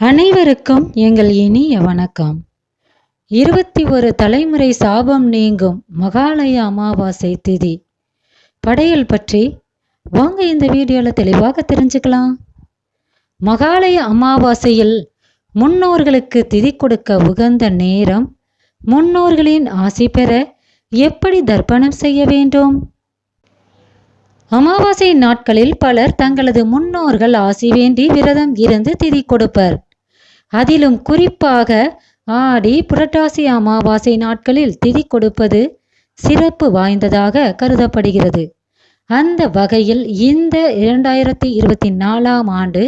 அனைவருக்கும் எங்கள் இனிய வணக்கம். இருபத்தி ஒரு தலைமுறை சாபம் நீங்கும் மகாலய அமாவாசை திதி. படையல் பற்றி வாங்க இந்த வீடியோவில் தெளிவாக தெரிஞ்சுக்கலாம். மகாலய அமாவாசையில் முன்னோர்களுக்கு திதி கொடுக்க உகந்த நேரம் முன்னோர்களின் ஆசி பெற எப்படி தர்ப்பணம் செய்ய வேண்டும்? அமாவாசை நாட்களில் பலர் தங்களது முன்னோர்கள் ஆசி வேண்டி விரதம் இருந்து திதி கொடுப்பர். அதிலும் குறிப்பாக ஆடி புரட்டாசி அமாவாசை நாட்களில் திதி கொடுப்பது சிறப்பு வாய்ந்ததாக கருதப்படுகிறது. அந்த வகையில் இந்த இரண்டாயிரத்தி இருபத்தி நாலாம் ஆண்டு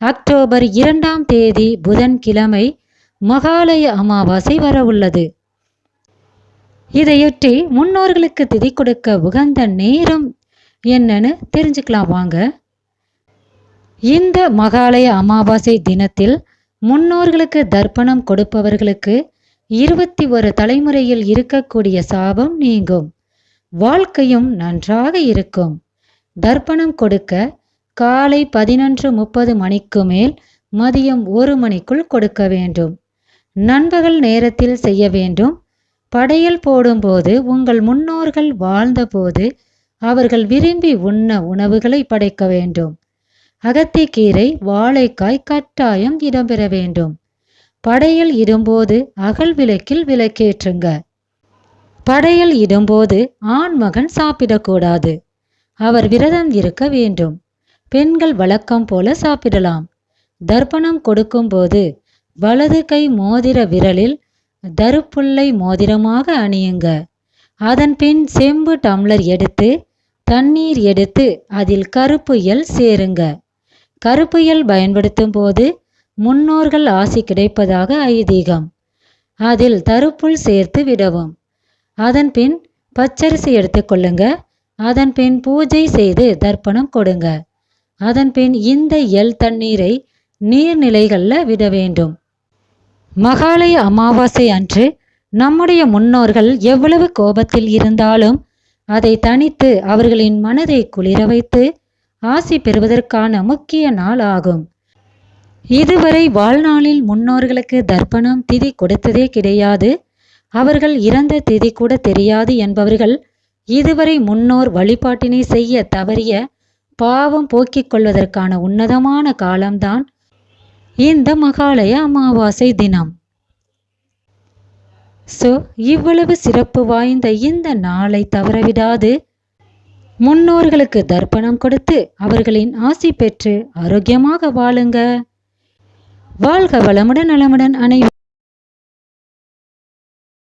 அக்டோபர் இரண்டாம் தேதி புதன்கிழமை மகாலய அமாவாசை வரவுள்ளது. இதையொட்டி முன்னோர்களுக்கு திதி கொடுக்க உகந்த நேரம் என்னன்னு தெரிஞ்சுக்கலாம் வாங்க. இந்த மகாலய அமாவாசை தினத்தில் முன்னோர்களுக்கு தர்ப்பணம் கொடுப்பவர்களுக்கு இருபத்தி ஒரு தலைமுறையில் இருக்கக்கூடிய சாபம் நீங்கும். வாழ்க்கையும் நன்றாக இருக்கும். தர்ப்பணம் கொடுக்க காலை பதினொன்று முப்பது மணிக்கு மேல் மதியம் ஒரு மணிக்குள் கொடுக்க வேண்டும். நண்பகல் நேரத்தில் செய்ய வேண்டும். படையல் போடும்போது உங்கள் முன்னோர்கள் வாழ்ந்தபோது அவர்கள் விரும்பி உண்ண உணவுகளை படைக்க வேண்டும். அகத்திக்கீரை வாழைக்காய் கட்டாயம் இடம்பெற வேண்டும். படையல் இடும்போது அகல் விளக்கில் விளக்கேற்றுங்க. படையல் இடும்போது ஆண் மகன் சாப்பிடக்கூடாது. அவர் விரதம் இருக்க வேண்டும். பெண்கள் வழக்கம் போல சாப்பிடலாம். தர்ப்பணம் கொடுக்கும்போது வலது கை மோதிர விரலில் தருப்புள்ளை மோதிரமாக அணியுங்க. அதன் பின் செம்பு டம்ளர் எடுத்து தண்ணீர் எடுத்து அதில் கருப்பு எல் சேருங்க. கருப்பு எல் பயன்படுத்தும் போது முன்னோர்கள் ஆசி கிடைப்பதாக ஐதீகம். அதில் தருப்புள் சேர்த்து விடவும். அதன் பின் பச்சரிசி எடுத்துக்கொள்ளுங்க அதன் பின் பூஜை செய்து தர்ப்பணம் கொடுங்க. அதன் பின் இந்த எல் தண்ணீரை நீர்நிலைகளில் விட வேண்டும். மகாலய அமாவாசை அன்று நம்முடைய முன்னோர்கள் எவ்வளவு கோபத்தில் இருந்தாலும் அதை தனித்து அவர்களின் மனதை குளிர வைத்து ஆசி பெறுவதற்கான முக்கிய நாள் ஆகும் இதுவரை வாழ்நாளில் முன்னோர்களுக்கு தர்ப்பணம் திதி கொடுத்ததே கிடையாது. அவர்கள் இறந்த திதி கூட தெரியாது என்பவர்கள் இதுவரை முன்னோர் வழிபாட்டினை செய்ய தவறிய பாவம் போக்கிக் கொள்வதற்கான உன்னதமான காலம்தான் இந்த மகாலய அமாவாசை தினம். ஸோ இவ்வளவு சிறப்பு வாய்ந்த இந்த நாளை தவறவிடாது. முன்னோர்களுக்கு தர்ப்பணம் கொடுத்து அவர்களின் ஆசி பெற்று ஆரோக்கியமாக வாழுங்க. வாழ்க வளமுடன் நலமுடன் அனைவரும்.